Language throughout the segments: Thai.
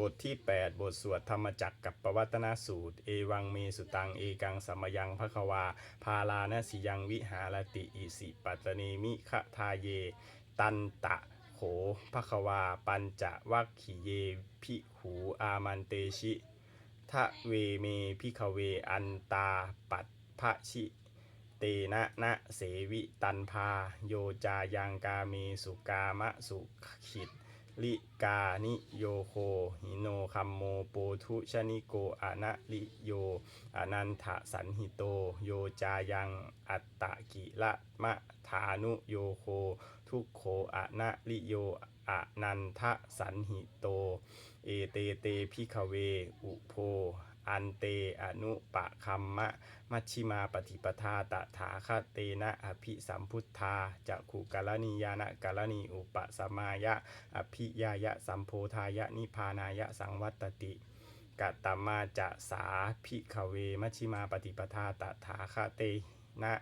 บทที่ 8 บทสวดธรรมจักรกับปวัตนสูตร เอวังเมสุตัง เอกังสัมยังภควา พาลานสิยังวิหารติอิสิปัตเนมิขทาเย ตันตะโขภควา ปัญจวัคขีเย พิหูอามันเตชิทะเวเมพิขเวอันตาปัตภชิเตนะนะเสวิตันพา โยจายังกาเมสุกามะสุขิต ลิกานิโยโคหิโนคัมโมโปทุชนิโกอะนะลิโยอนันทสันหิโต โยจายังอัตตะกิละมะฐานุโยโค ทุกโขอะนะลิโยอะนันทสันหิโต เอเตเตพิขเว อุโพอันเตอนุปะคัมมะ มัชชิมาปฏิปทาตถาคเตนะอภิสัมพุทธาจักขุกาลนียานะกาลนีอุปสมายะ อภิยายะสัมโพธายะนิพานายะสังวัตติกัตตมาจะสาพิขเวมัชชิมาปฏิปทาตถาคเตนะ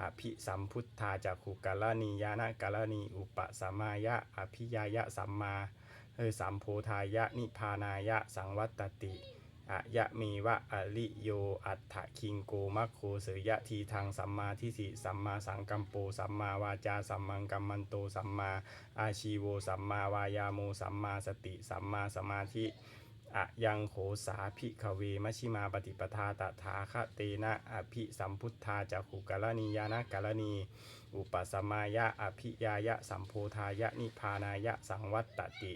อภิสัมพุทธาจักขุกาลนียานะกาลนีอุปสมายะ อภิยายะสัมมาเออสัมโพธายะนิพานายะสังวัตติ อะยะเมวะอลิโยอัตถคิงโกมัคโคเสยยะทีทางสัมมาทิฏฐิสัมมาสังกัมโปสัมมาวาจาสัมมังกัมมันโตสัมมาอาชีโวสัมมาวายาโมสัมมาสติสัมมาสมาธิอะยังโขสาภิขเวมชชิมาปฏิปทาตถาคเตนะอภิสัมพุทธาจักขุกาลนียานะกาลนีอุปสมายะอภิยายะสัมโพธายะนิพานายะสังวัตติ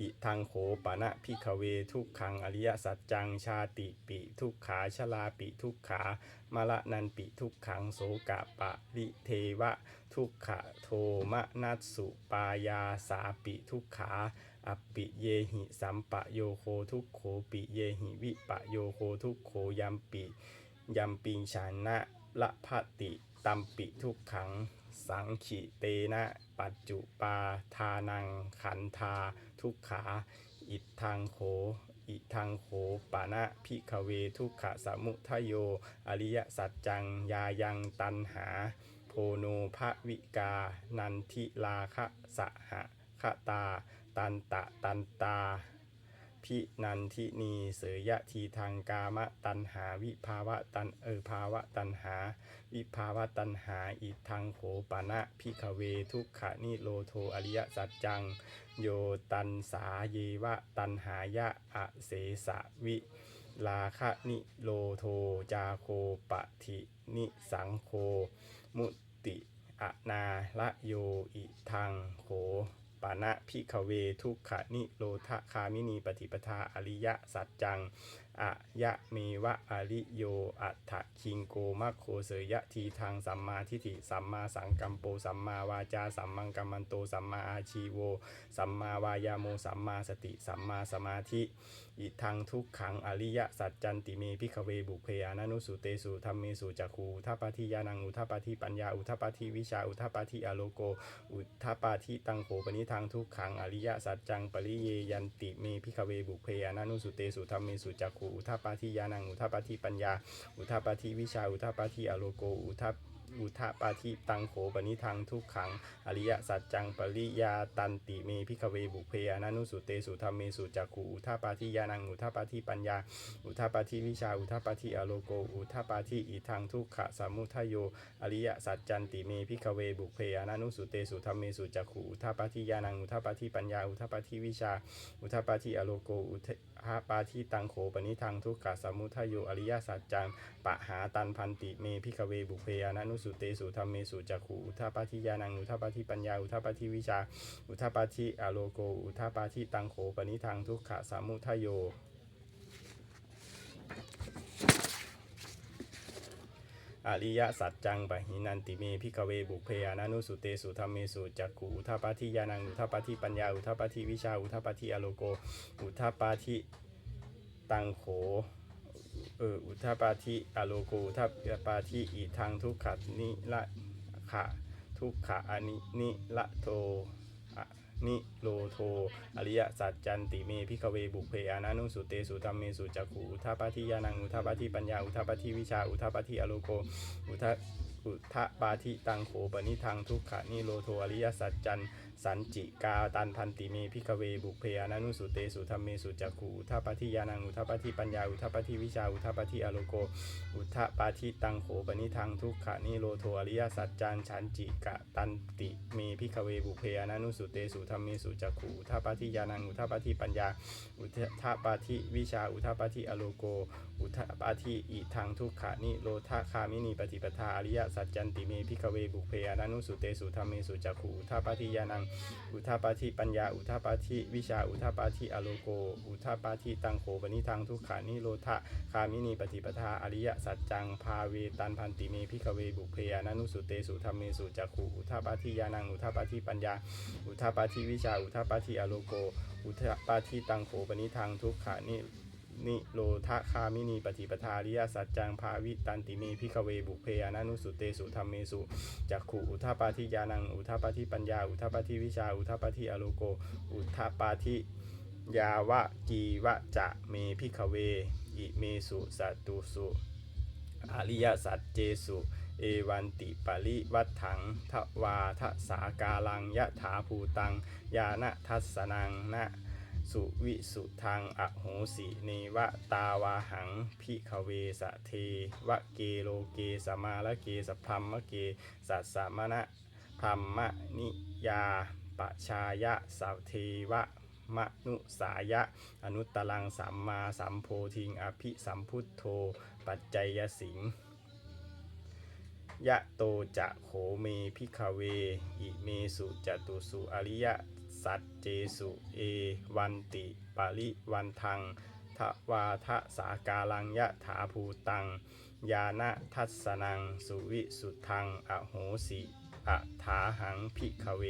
อิทังโขปะนะพิขเวทุกขังอริยสัจจังชาติปิทุกขาชลาปิทุกขามละนันปิทุกขังโสกะปะริเทวะ ทุกขะโทมะนัสสุปายาสาปิทุกขาอปปิเยหิสัมปะโยโคทุกโขปิเยหิวิปะโยโคทุกโขยัมปิยัมปิงชานะละพะติตัมปิทุกขัง สังขิเตนะ ปัจจุปาทานังขันธา ทุกขา อิทังโขอิทังโขปะนะพิขเวทุกขะสมุทโย อริยสัจจัง ยายังตันหา โพโนภวิกา นันทิลาคะสหะคตา ตันตะตันตา พินันทินีเสยยะทีทางกามะตันหาวิภาวะตันเออภาวะตันหา วิภาวะตันหาอิทังโขปะนะพิขเวทุกขะนิโรโทอริยสัจจัง โยตันสาเยวะตันหายะอะเสสะวิลาคะนิโลโทจาโคปะทินิสังโค มุติอะนาละโยอิทังโข ปานะพิขเวทุกขะนิโรธคามินีปฏิปทาอริยสัจจัง อะยะเมวะอริโยอัตคิงโกมัคโคเสยะทีทางสัมมาทิฏฐิสัมมาสังกัมโปสัมมาวาจาสัมมังกัมมันโตสัมมาอาชีโวสัมมาวายาโมสัมมาสติสัมมาสมาธิ อิทังทุกขังอริยสัจจันติเมพิขเวบุเพอานานุสุเตสุธรรมเมสุจักขูทัปปทิยานังอุทัปปทิปัญญาอุทัปปทิวิชาอุทัปปทิอโลโก อุทัปปทิตังโขปนิทังทุกขังอริยสัจจังปริเยยันติเมพิขเวบุเพอานานุสุเตสุธรรมเมสุจักขููอุทัปาทิยานังอุทัปาทิปัญญา อุทัปาทิวิชาอุทัปาทิอโลโกอุทัปอุทปาทิตังโขปนิทังทุกขัง อริยสัจจังปริยาตันติเมพิขเวบุเพอนานุสุเตสุธรรมเมสุจักขูอุทปาทิยานังอุทปาทิปัญญา อุทปาทิวิชาอุทปาทิอโลโกอุทปาทิอิทังทุกขะสมุทโย อริยสัจจันติเมพิขเวบุเพอนานุสุเตสุธรรมเมสุจักขูอุทปาทิยานังอุทปาทิปัญญาอุทปาทิวิชา อุทปาทิอโลโกอุทปาทิตังโขปนิทังทุกขะสมุทโยอริยสัจจังปะหาตันพันติเมพิกเวบุเพอนานุสุเตสุธรรมเมสุจักขูอุทปาทิยานังอุทปาทิปัญญาอุทปาทิวิชา อุทปาทิอโลโกอุทปาทิตังโขปนิทังทุกขะสมุทโย อริยสัจจังปะหินันติเมพิกเวบุเพอานานุสุเตสุธรรมเมสุจักขุอุทปาทิยานังอุทปาทิปัญญาอุทปาทิวิชาอุทปาทิอโลโก อุทปาทิตังโขเอออุทปาทิอโลโกอุทปาทิอีทางทุกขะนิละขะทุกขะอนินิละโท นิโรโท อริยสัจจันติเมพิกเวบุเพอานานุสุเตสุธรรมเมสุจักขูอุทปาทิยานังอุทปาทิปัญญาอุทปาทิวิชาอุทปาทิอโลโกอุทอุทะปาทิตังโขปนิทังทุกขะนิโรโทอริยสัจจัน สันจิกาตันพันติเมพิกเวบุเพอนันุสุเตสุธรรมเมสุจักขูอุทะปทิยานังอุทะปทิปัญญาอุทะปทิวิชาอุทะปทิอโลโก อุทะปาทิตังโขปนิทังทุกขะนิโรโทอริยสัจจันฉันจิกะตันติเมพิกเวบุเพอนันุสุเตสุธรรมเมสุจักขูอุทะปทิยานังอุทะปทิปัญญา อุทะปาทิวิชาอุทะปทิอโลโก อุทะปทิอิทังทุกขานิโรธาคามินีปฏิปทาอริยสัจจันติเมพิกเวบุเพอนันุสุเตสุธรรมเมสุจักขูอุทะปทิยานังอุทาปาทิปัญญา อุทาปาทิวิชา อุทาปาทิอโลโก อุทาปาทิตังโขปนิทังทุกขานิโรธาคามินีปฏิปทาอริยสัจจังพาเวตันพันติเมพิกเวบุเพอนันุสุเตสุธรรมเมสุจักขูอุทาปาทิยานังอุทาปาทิปัญญา อุทาปาทิวิชา อุทาปาทิอโลโก อุทาปาทิตังโขปนิทังทุกขานิ นิโรธคามินีปฏิปทาริยสัจจังภาวิตันติเมพิกเวบุเพอนันุสุเตสุธรรมเมสุจักขุอุทาปาทิยานังอุทาปาทิปัญญา อุทาปาทิวิชา อุทาปาทิอโลโก อุทาปาทิยาวะกีวะจะเมพิกเว อิเมสุสัตตุสุอริยสัจเจสุเอวันติปริวัฏถังทวาทสากาลังยะถาภูตัง ยานะทัสสนังนะ สุวิสุทางอโหสิเนวะตาวาหังพิขเวสะเทวะเกโลเกสมาละเกสพรัมมะเกสัสสะมณะพรัมมะนิยาปชายะสัพเทวะมนุสายะ อนุตตรังสัมมาสัมโพธิงอภิสัมพุทโธ ปัจจัยสิงยะโตจะโขเมพิขเว อิเมสุจตุสุอริยะ สัจเจสุเอวันติปาริวันทังทวาทะสากาลังยะถาภูตัง ยานะทัสสนังสุวิสุทังอโหสิอะถาหังพิขเว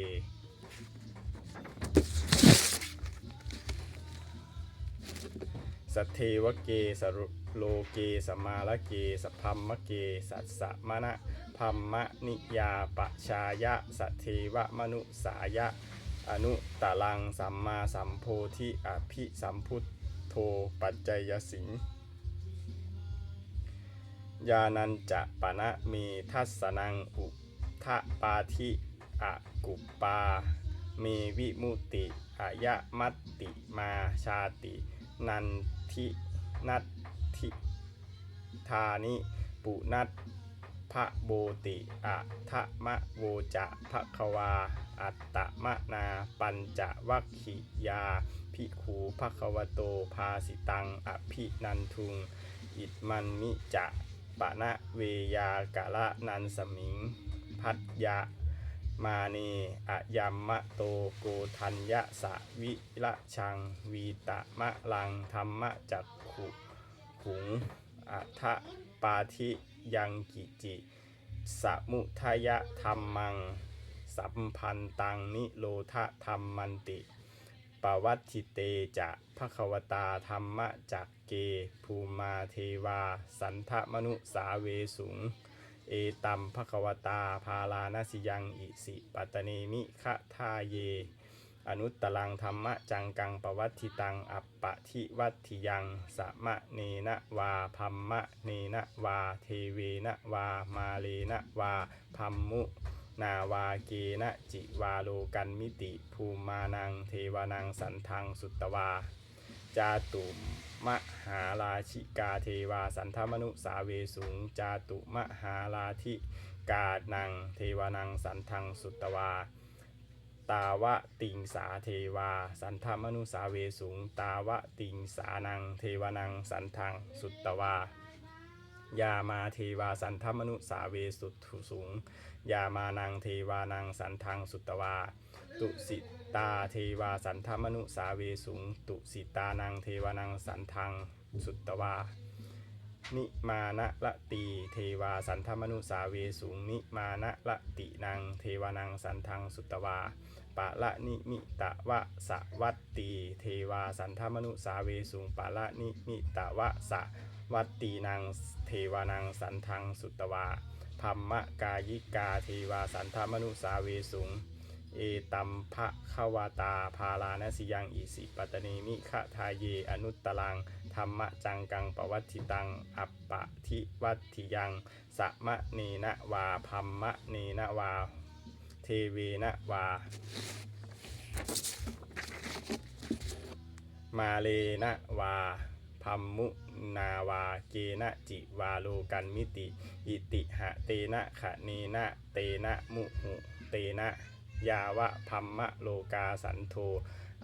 สัทเทวเกสรุโลเกสมาลเกสพัมมะเก สัสสะมณะพัมมะนิยาปชายะ สัทเทวมนุสายะ อนุตตลังสัมมาสัมโพธิอภิสัมพุทโธปัจจัยสิงยานันจะปะนะเมทัสสนังอุทะปาทิอะกุปปาเมวิมุติอายะมัตติมาชาติ นันทินัตทิธานิปุนัตะโบติอะทะมะโวจะภะควา อัตตมะนาปัญจวัคคิยาพิขูภะควโตภาสิตังอภินันทุง อิมันมิจะปะนะเวยากะละนันสมิง พัทยะมาเนอะยัมมะโตโกทัญญะสะวิละชัง วีตะมะลังธรรมะจักขุขุงอัทะปาทิ ยังกิจิสมุทยะธรรมัง สัมพันตังนิโรธาธรรมันติปวัตถิเตจะภควตาธรรมจักเก ภูมาเทวา สันทมนุสาเวสุง เอตัมภควตาพาลานสิยังอิสิ ปัตเนมิคะทาเย อนุตตรังธรรมะจังกังปวัตถิตัง อัปปะทิวัตถิยังสมะเนนะวาพัมมะเนนะวา เทเวนะวา มาเลนะวาพัมมุนาวาเกนะจิวาโลกันมิติ ภูมานัง เทวานังสันทังสุตตวา จาตุมหาราชิกาเทวาสันทมนุสาเวสุง จาตุมหาราธิกานัง เทวานังสันทังสุตตวา ตาวะติงสาเทวา สันทมนุสาเวสุงตาวะติงสานัง เทวานัง สันทัง สุตตวายามาเทวาสันทมนุสาเวสุทุสุงยามานังเทวานังสันทังสุตตวา ตุสิตาเทวาสันทมนุสาเวสุงตุสิตานังเทวานังสันทังสุตตวา นิมานะละตีเทวาสันทมนุสาเวสุงนิมานะละตินังเทวานังสันทังสุตตวาปะละนิมิตะวะสะวัตตีเทวาสันทมนุสาเวสุงปะละนิมิตะวะสะวัตตีนังเทวานังสันทังสุตตวาพัมมะกายิกาเทวาสันทมนุสาเวสุง เอตัมภะขวาตาพาลานสิยังอิสิปัตตเนมิขะทายเยอนุตตรังธรรมจังกังปวัตติตัง อัปปะทิวัติยังสะมะเนนะวาพัมมะเนนะวา เทเวนะวา มาเลนะวาพัมมุนาวาเกนะจิวาโลกันมิติ อิติหะเตนะขะเนนะเตนะมุหุเตนะ ยาวะพัมมะโลกาสันโท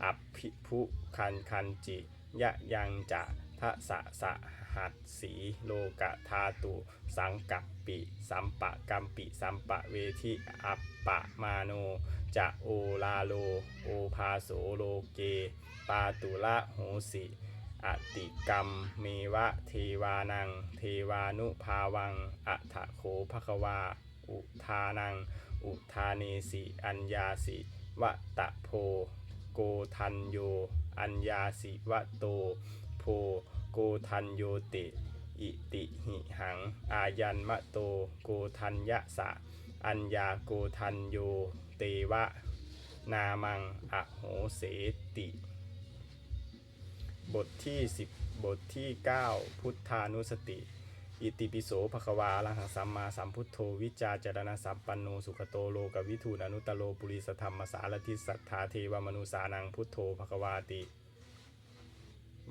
อัพพิพุคันคันจิยะยังจะทะสะสะหัดสีโลกะธาตุ สังกัปปิสัมปะกัมปิสัมปะเวทิอัปปะมาโน จะโอลาโล โอภาโสโลเก ปาตุละโหสิอติกรรมเมวะเทวานัง เทวานุภาวังอัฏฐโขภควา อุทานัง อุทาเนสิอัญญาสิวะตะโพ โกทันโย อัญญาสิวะโต โพ โกทันโยติ อิติหิหัง อายันมะโต โกทัญญะสะ อัญญาโกทันโย เตวะ นามังอโหเสติ บทที่ 10 บทที่ 9 พุทธานุสติ อิติปิโสภควาอรหังสัมมาสัมพุทโธวิจาจารณสัมปันโนสุขโตโลกวิทูนานุตโลปุริสธรรมสารทิสัทธาเทวมนุสานังพุทโธภควาติ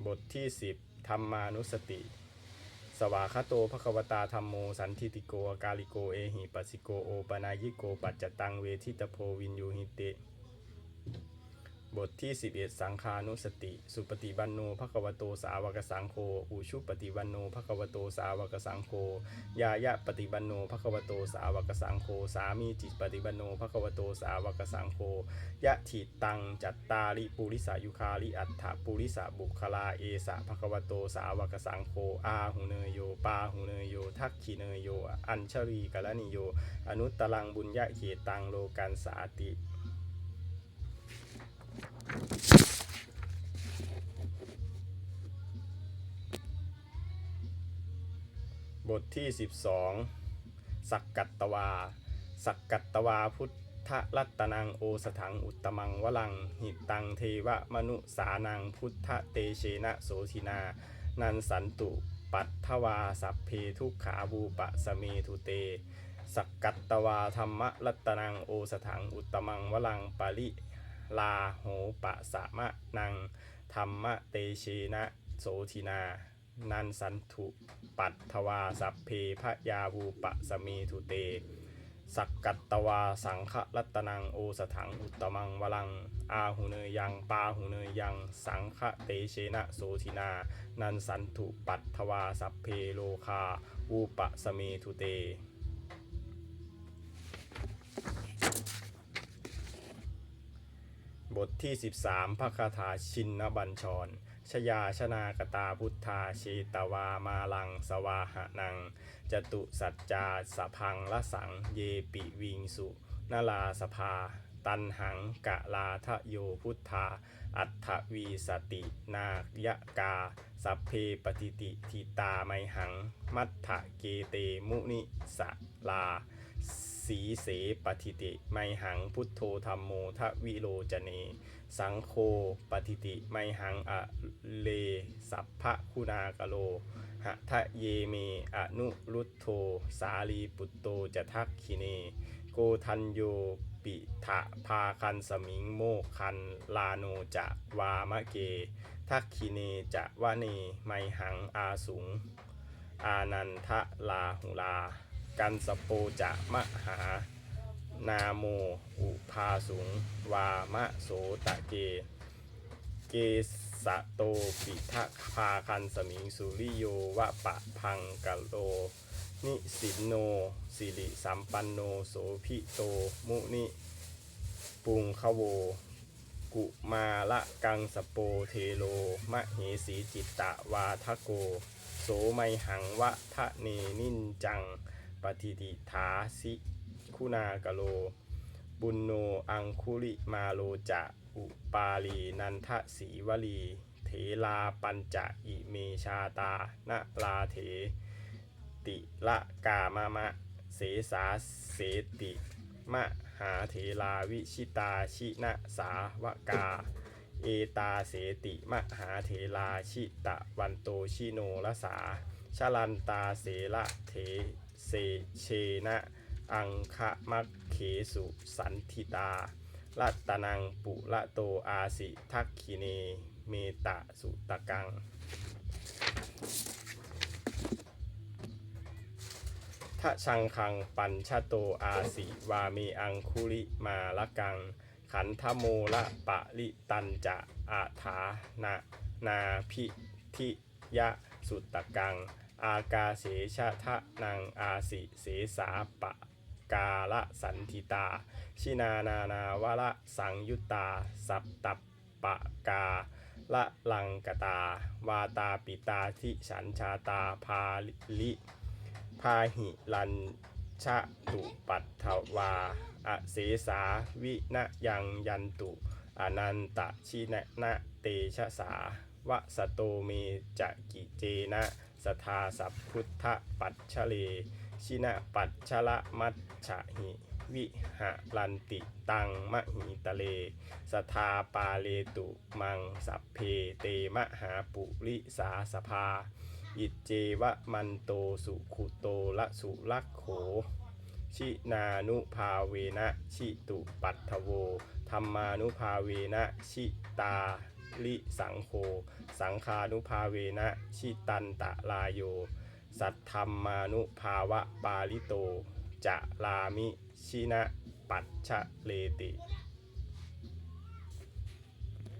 บทที่ 10ธรรมานุสติ สวาคโตภควตาธรรมโมสันทิติโกกาลิโกเอหิปัสสิโกโอปนายิโกปัจจตังเวทิตโพวินยูหิเต บทที่ 11 สังคานุสติ สุปฏิบันโนภควโตสาวกสังโฆอุชุปฏิบันโนภควโตสาวกสังโฆยายะปฏิบันโนภควโตสาวกสังโฆสามีจิตปฏิบันโนภควโตสาวกสังโฆยะถิตังจัตตาริปุริสายุคาริอัฏฐปุริสาบุคลาเอสะภควโตสาวกสังโฆอาหุเนยโยปาหุเนยโยทักขิเนยโย อัญชรีกะละนิโย อนุตตรังบุญญะเขตังโลกันสาติ บทที่ 12 สักกัตตวา สักกัตตวาพุทธรัตนังโอสถังอุตมังวลัง หิตังเทวมนุสานังพุทธเตเชนะโสทินา นันสันตุ ปัตถวาสัพเพทุกขาบูปะสเมทุเต สักกัตตวาธรรมรัตนังโอสถังอุตตมังวลังปริ ลาโหปะสะมะนังธรรมเตเชนะโสทินา นันสันทุปัตถวาสัพเพพะยาวูปะสมีทุเต สักกัตตวาสังฆรัตนังโอสถังอุตตมังวลัง อาหุเนยยังปาหุเนยยัง สังฆเตเชนะโสทินา นันสันทุปัตถวาสัพเพโลคาวูปะสมีทุเต ทที่ 13พระคาถาชินนบัญชร ชยาชนากตาพุทธาเชตวามาลังสวาหะนัง จตุสัจจาสพังละสัง เยปิวิงสุนาลาสภา ตันหังกะลาทะโยพุทธา อัฏฐวีสติ นายกา สัพเพปฏิติทิตาไมหัง มัทธะเกเตมุนิสลา สีเสปฏิติ ไมหังพุทโธธรรมโมทวิโลจเน สังโฆปฏิติ ไมหังอะเลสัพพะคุณากโลหะทะเยเมอนุรุตโธสาลีปุตโตจะทักขิเน โกทันโยปิทะพาคันสมิงโมคันลาโนจะวามะเก ทักขิเนจะวะเนไมหังอาสุง อานันทะลาหุลา กันสโปจะมะหา นาโม อุพาสุง วามะโสตะเก เกสะโตปิทะพาคันสมิงสุริโยวะปะพังกะโล นิสินโน สิริสัมปันโนโสพิโต มุนิปุงคโว กุมาละกังสโปเทโล มะเหสีจิตตะวาทะโก โสไมหังวะทะเนนินจัง ปฏิติถาสิคุณากโล บุญโนอังคุลิมาโลจะอุปาลีนันทสีวลีเถลาปัญจะอิเมชาตานะลาเถ ติละกามามะเสสาเสติมะหาเถลาวิชิตาชินะสาวกา เอตาเสติมหาเถลาชิตะวันโตชิโนรสาชลันตาเสละเถ เสเชนะอังคะมัคเขสุสันทิตารัตนังปุระโตอาสิทักขิเนเมตะสุตะกัง ทะชังคังปัญชโตอาสิวาเมอังคุลิมาละกัง ขันธโมละปะลิตันจะอาถานานาพิทิยะสุตตะกัง อากาเสชะทะนังอาสิเสสาปะกาละสันทิตา ชินานานาวละสังยุตตาสัปตัปปะกาละลังกตา วาตาปิตาทิฉันชาตาพาลิพาหิลันชะตุปัตถวาอเสสาวินะยังยันตุ อนันตชินะนะเตชะสาวะสโตเมจะกิเจนะ สทาสัพพุทธปัจฉเลชินะปัจฉละมัจฉะหิวิหะลันติตังมะหิตะเล สทาปาเลตุมังสัพเพเตมหาปุริสาสภา อิจเจวะมันโตสุขุโตละสุลักโข ชินานุภาเวนะชิตุปัตถโวธรรมานุภาเวนะชิตา ลิสังโฆสังคานุภาเวนะชิตันตะลายโย สัทธรรมานุภาวะปาลิโต จะลามิชินะปัจฉะเลติ